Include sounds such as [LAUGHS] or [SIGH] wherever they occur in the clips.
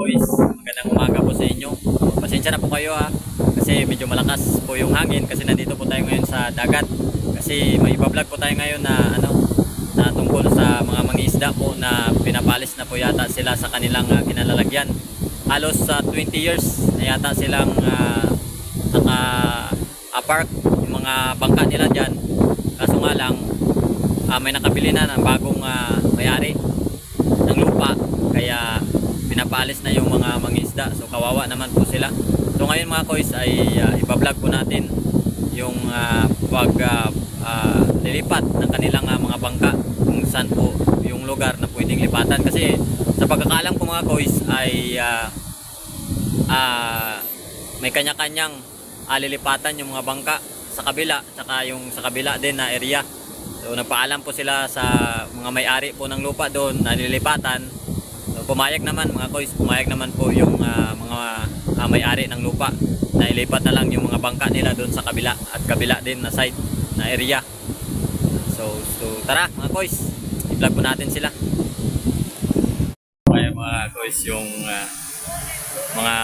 boys. Magandang umaga po sa inyo. Pasensya na po kayo ha. Kasi medyo malakas po yung hangin kasi nandito po tayo ngayon sa dagat. Kasi may iba-vlog po tayo ngayon na ano na tungkol sa mga mangisda po na pinapalis na po yata sila sa kanilang uh, kinalalagyan. Halos sa 20 years na yata silang uh, naka uh, park yung mga bangka nila dyan. Kaso nga lang ah, may nakabili na ng bagong ah, may-ari ng lupa kaya pinapalis na yung mangisda so kawawa naman po sila. So ngayon mga koys ay uh, ibablog po natin yung uh, pag ah, ah, lilipat ng kanilang ah, mga bangka kung saan po yung lugar na pwedeng lipatan. Kasi sa pagkakalam ko mga koys ay ah, ah, may kanya-kanyang alilipatan yung mga bangka sa kabila tsaka yung sa kabila din na area. So nagpaalam po sila sa mga may-ari po ng lupa doon na nililipatan. Pumayag naman mga koys, pumayag naman po yung ah, mga ah, may-ari ng lupa na ilipat na lang yung mga bangka nila doon sa kabila at kabila din na site na area. So, so tara mga koys, i-vlog po natin sila. Kaya mga koys yung ah, mga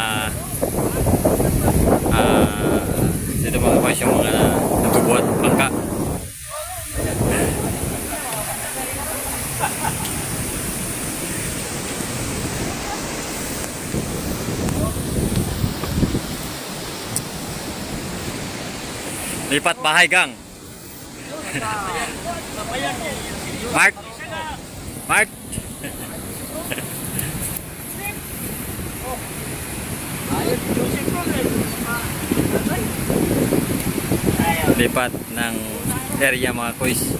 ah dito mga koys yung mga nagbubuhat bangka. Lipat bahay gang. Mark. Mark. Lipat ng area mga kuys.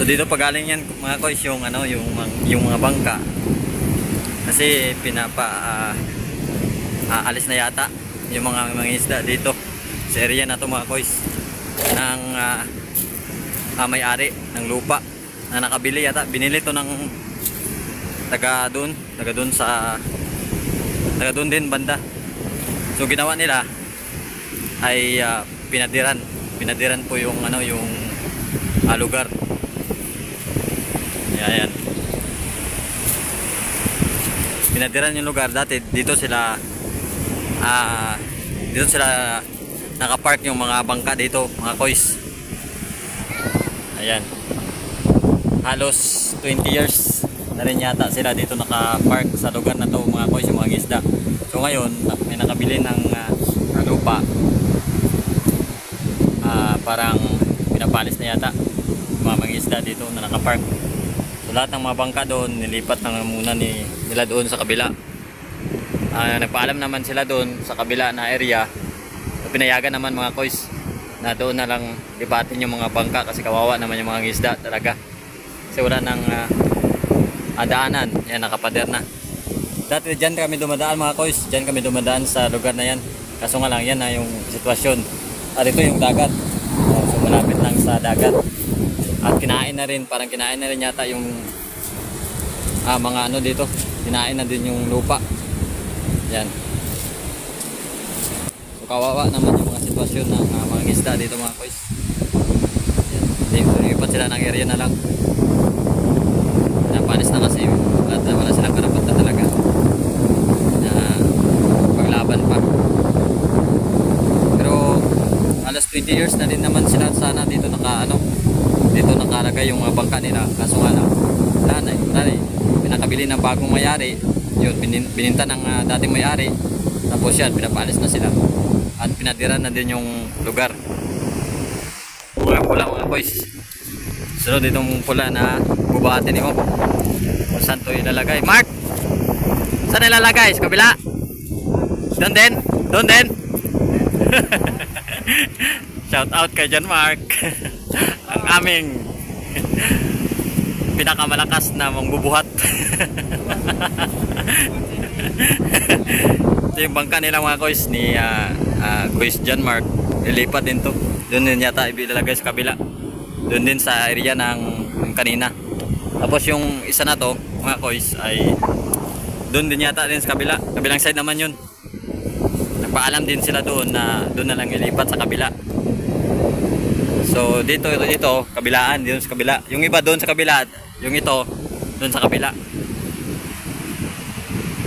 So dito pagaling yan mga koys yung ano yung yung mga bangka. Kasi pinapa ah, aalis na yata yung mga mga isda dito. Sa area na to mga koys ng ah, ah, may-ari ng lupa na nakabili yata. Binili to ng taga doon taga doon sa taga doon din banda. So ginawa nila ay ah, pinadiran. Pinadiran po yung ano yung ah, lugar Ayan. Pinadiran yung lugar dati dito sila ah dito sila nakapark yung mga bangka dito, mga koys. Ayan. Halos 20 years na rin yata sila dito nakapark sa lugar na to mga koys, yung mga isda. So ngayon, may nakabili ng ah, lupa. Ah, parang pinapalis na yata mga mga isda dito na nakapark. So, lahat ng mga bangka doon, nilipat na muna ni, nila doon sa kabila. Ah, nagpaalam naman sila doon sa kabila na area. So, pinayagan naman mga koys na doon na lang lipatin yung mga bangka kasi kawawa naman yung mga isda talaga. Kasi wala nang ah, ah, daanan. Yan, nakapader na. Dati dyan kami dumadaan mga koys. Dyan kami dumadaan sa lugar na yan. Kaso nga lang yan na yung sitwasyon. At ito yung dagat. So malapit lang sa dagat. At kinain na rin, parang kinain na rin yata yung ah, mga ano dito. Kinain na din yung lupa. Yan. So kawawa naman yung mga sitwasyon ng ah, mga isda dito mga koys. Yan. Lipat sila ng area na lang. Napanis na kasi wala, wala silang karapat na talaga. Na paglaban pa. Pero alas 20 years na din naman sila sana dito naka ano dito nakalagay yung mga bangka nila. Kaso nga lang nanay nanay pinakabili ng bagong mayari. Yun binin, bininta ng ah, dating mayari. Tapos yan pinapalis na sila. At pinadiran na din yung lugar. Mga pula mga boys. Sunod itong pula na bubahatin ni Om kung saan to ilalagay. Mark! Saan ilalagay? Sa kabila? Doon din? Doon din [LAUGHS] Shout out kay John Mark. [LAUGHS] Ang aming pinakamalakas na mangbubuhat. [LAUGHS] Ito yung bangka nila mga koys ni uh, uh, Koys John Mark. Lilipat din to. Doon din yata ilalagay sa kabila. Doon din sa area ng, ng kanina. Tapos yung isa na to mga koys ay doon din yata din sa kabila. Kabilang side naman yun. Nagpaalam din sila doon na doon na lang ilipat sa kabila. So dito ito, ito kabilaan dito sa kabila. Yung iba doon sa kabila, yung ito doon sa kabila.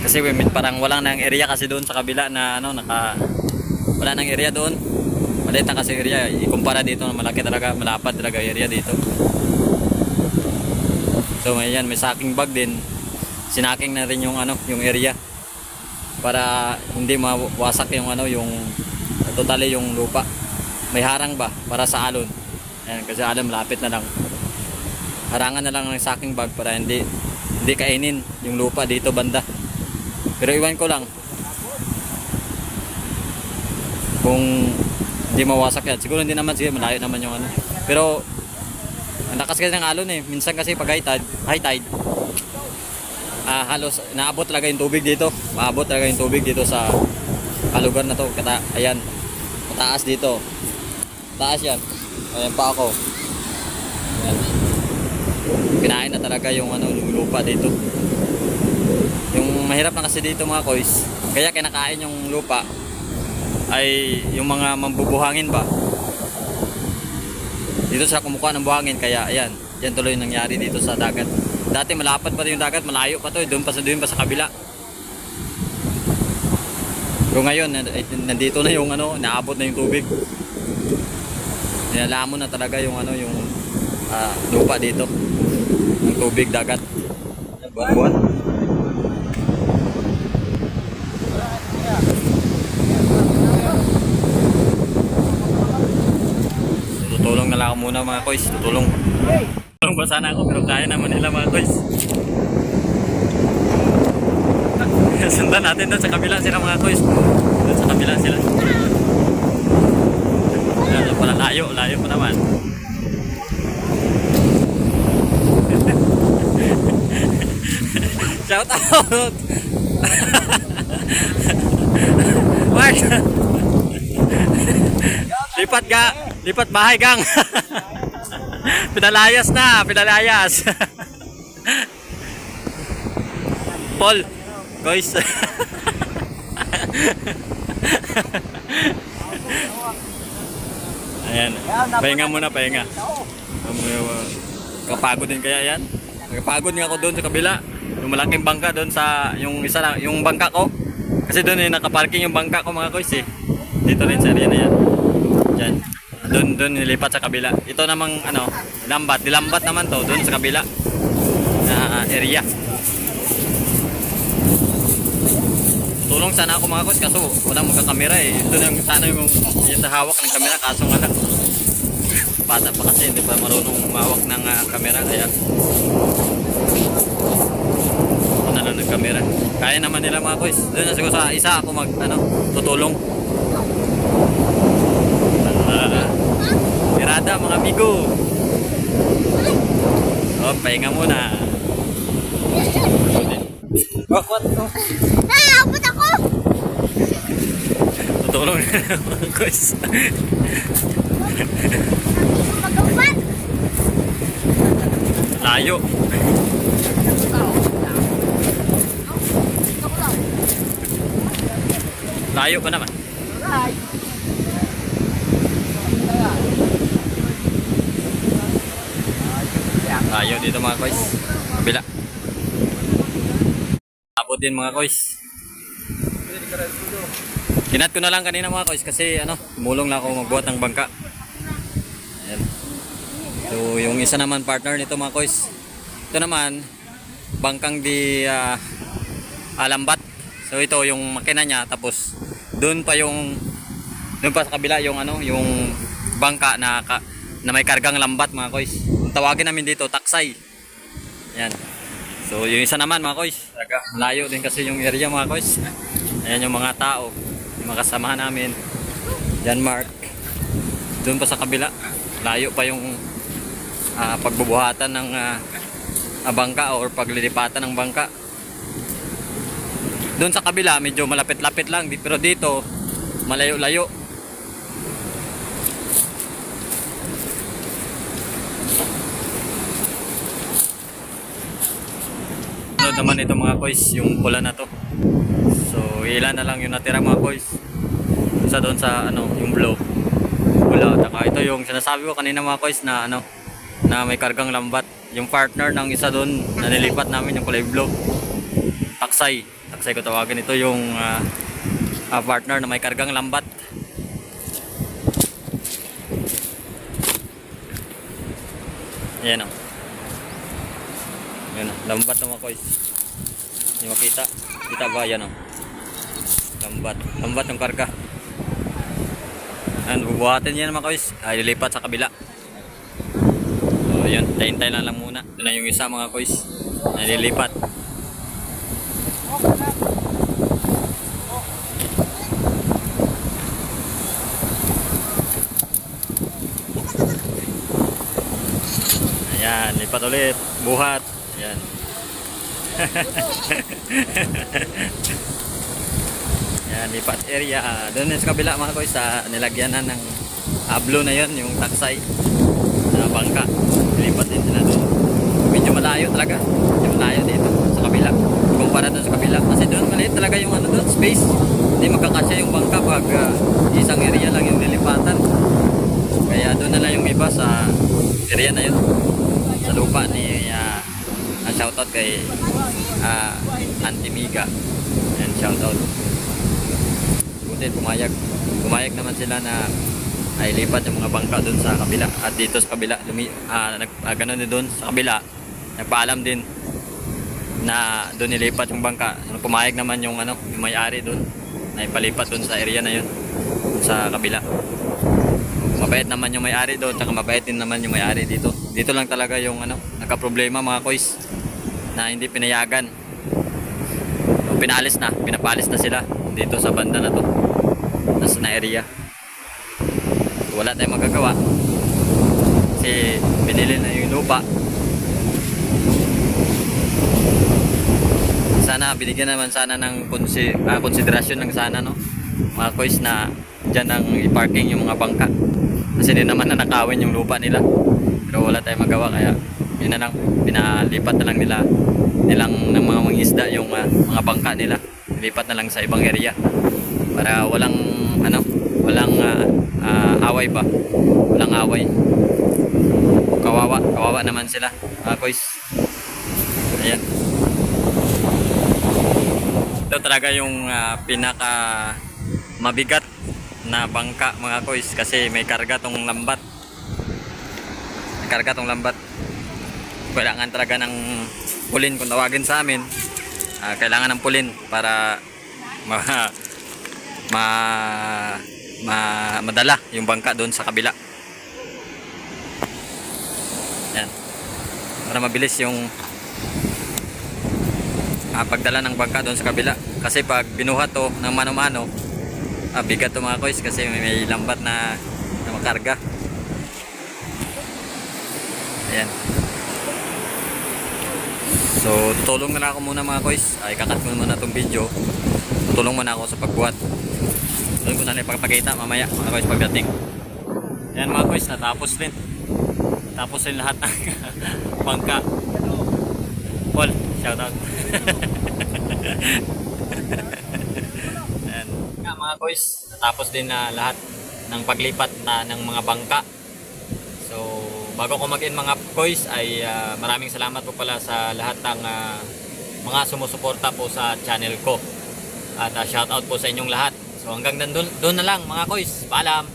Kasi may parang walang nang area kasi doon sa kabila na ano naka wala nang area doon. Maliit na kasi area. Ikumpara dito malaki talaga, malapad talaga area dito. So may yan, may sacking bag din. Sinaking na rin yung ano, yung area para hindi mawasak yung ano, yung totally yung lupa. May harang ba para sa alon. Ayan, kasi alon malapit na lang. Harangan na lang ng sacking bag para hindi hindi kainin yung lupa dito banda. Pero iwan ko lang kung hindi mawasak yan. Siguro hindi naman, sige, malayo naman yung ano. Pero, ang lakas kasi ng alon eh. Minsan kasi pag high tide, high tide, ah, halos naabot talaga yung tubig dito. Maabot talaga yung tubig dito sa lugar na to. Kata, ayan, mataas dito. Taas yan. Ayan pa ako. Ayan. Kinain na talaga yung ano, lupa dito. Yung mahirap na kasi dito mga kois, kaya kinakain yung lupa ay yung mga mambubuhangin ba. Dito sa kumukuha ng buhangin kaya ayan, yan tuloy nangyari dito sa dagat. Dati malapad pa yung dagat, malayo pa to, eh, doon pa sa doon pa sa kabila. Pero ngayon, nan- ay, nandito na yung ano, naabot na yung tubig. Nilalamon na talaga yung ano, yung ah, lupa dito. Yung tubig, dagat. Buwan-buwan. Tutulong na lang ako muna mga kois. Tutulong. Tutulong pa sana ako pero kaya naman nila mga kois. [LAUGHS] Sundan natin doon sa kabila sila mga kois. Doon sa kabila sila. Pala layo, layo pa naman. [LAUGHS] Shout out! [LAUGHS] Mark! Lipat ga, lipat bahay gang. [LAUGHS] pinalayas na, pinalayas. Paul, guys. Ayan. Pahinga muna, pahinga. Kapagod din kaya yan. Kapagod nga ako doon sa kabila. Yung malaking bangka doon sa yung isa lang, yung bangka ko. Kasi doon eh nakaparking yung bangka ko mga kois eh. Dito rin sa area na yan. Diyan. Doon doon nilipat sa kabila. Ito namang ano, lambat, dilambat naman to doon sa kabila na area. Tulong sana ako mga kois kaso wala magkakamera eh. Ito na yung sana yung, yung sa hawak ng kamera kaso nga lang. Bata pa kasi hindi pa marunong umawak ng ah, kamera kaya ako na lang ng kamera. Kaya naman nila mga kois. Doon na siguro sa isa ako mag ano, tutulong. Ah, Tirada mga amigo. Oh, pahinga muna. Ah, abot ako! Tutulong na kois. Magapat! Layo. Layo pa naman. Layo dito mga kois. Kabila. Abot din mga kois. Kinat ko na lang kanina mga kois kasi ano, mulong na ako magbuhat ng bangka. Ayan. So yung isa naman partner nito mga kois. Ito naman bangkang di ah, alambat. So ito yung makina niya tapos doon pa yung doon pa sa kabila yung ano, yung bangka na ka, na may kargang lambat mga kois. Tawagin namin dito taksay. Yan. So yung isa naman mga kois, malayo din kasi yung area mga kois. Ayan yung mga tao, yung mga kasamahan namin. Jan Mark. Doon pa sa kabila, layo pa yung ah, pagbubuhatan ng ah, bangka or paglilipatan ng bangka. Doon sa kabila, medyo malapit-lapit lang, pero dito, malayo-layo. Naman ito mga kois, yung pula na to. So, ilan na lang yung natira mga kois. Sa doon sa ano, yung blow. pula. Taka ito yung sinasabi ko kanina mga kois na ano na may kargang lambat. Yung partner ng isa doon na nilipat namin yung kulay blue. Taksay. Taksay ko tawagin ito yung ah, ah, partner na may kargang lambat. Ayan o. Ayan o. Lambat ng mga kois. Hindi makita. Kita ba? Ayan o. Lambat. Lambat ng karga. Ayan, bubuhatin yan mga kois. Ay, lilipat sa kabila. So, yun. Tayin-tay lang lang muna. Ito yung isa mga kois. Na lilipat. Ayan, lipat ulit. Buhat. Ayan. [LAUGHS] Ayan, lipat area. Doon sa kabila mga koy sa nilagyanan ng ablo na yon yung taksay na bangka. Lipat din sila doon. Medyo malayo talaga. Medyo malayo dito sa kabila. Kumpara doon sa kabila. Kasi doon maliit talaga yung ano doon, space. Hindi magkakasya yung bangka pag ah, isang area lang yung nilipatan. Kaya doon na lang yung iba sa area na yun. Sa lupa ni uh, shoutout kay uh, Auntie Miga. And shoutout. Buti pumayag. Pumayag naman sila na ay lipat yung mga bangka doon sa kabila. At dito sa kabila lumi, ah, nag, ah, ganun din doon sa kabila. Nagpaalam din na doon nilipat yung bangka. Pumayag naman yung ano yung may-ari doon na ipalipat doon sa area na yun sa kabila. Mabait naman yung may-ari doon tsaka mabait din naman yung may-ari dito. Dito lang talaga yung ano nagka-problema mga kois na hindi pinayagan. Pinalis na pinapalis na sila dito sa banda na to nasa na area. Wala tayong magagawa. Kasi binili na yung lupa. Sana binigyan naman sana ng konsi, ah, konsiderasyon ng sana no? Mga kois na dyan ang i-parking yung mga bangka. Kasi hindi naman na nakawin yung lupa nila. Pero wala tayong magawa kaya yun na lang pinalipat na lang nila nilang ng mga mangisda yung ah, mga bangka nila. Nilipat na lang sa ibang area para walang ano walang ah, ah, away ba? Walang away. Kawawa kawawa naman sila mga kois ayan. Ito talaga yung ah, pinaka mabigat na bangka mga kois kasi may karga tong lambat. May karga tong lambat kailangan talaga ng pulin kung tawagin sa amin. Ah, kailangan ng pulin para ma, ma, ma madala yung bangka doon sa kabila. Yan. Para mabilis yung ah, pagdala ng bangka doon sa kabila. Kasi pag binuhat to ng mano-mano ah, bigat to mga kois kasi may, may lambat na, na makarga. Ayan so tutulong na ako muna mga kois ay kakat ko muna itong video tutulong muna ako sa pagbuhat doon ko na lang ipapakita mamaya mga kois pagdating ayan mga kois natapos rin tapos rin lahat ng [LAUGHS] bangka Paul, shout out. [LAUGHS] Ayan. Nga mga kois, natapos din na lahat ng paglipat na ng mga bangka. So, bago ko mag-in mga kois ay ah, maraming salamat po pala sa lahat ng ah, mga sumusuporta po sa channel ko. At ah, shout out po sa inyong lahat. So hanggang doon, doon na lang mga kois. Paalam.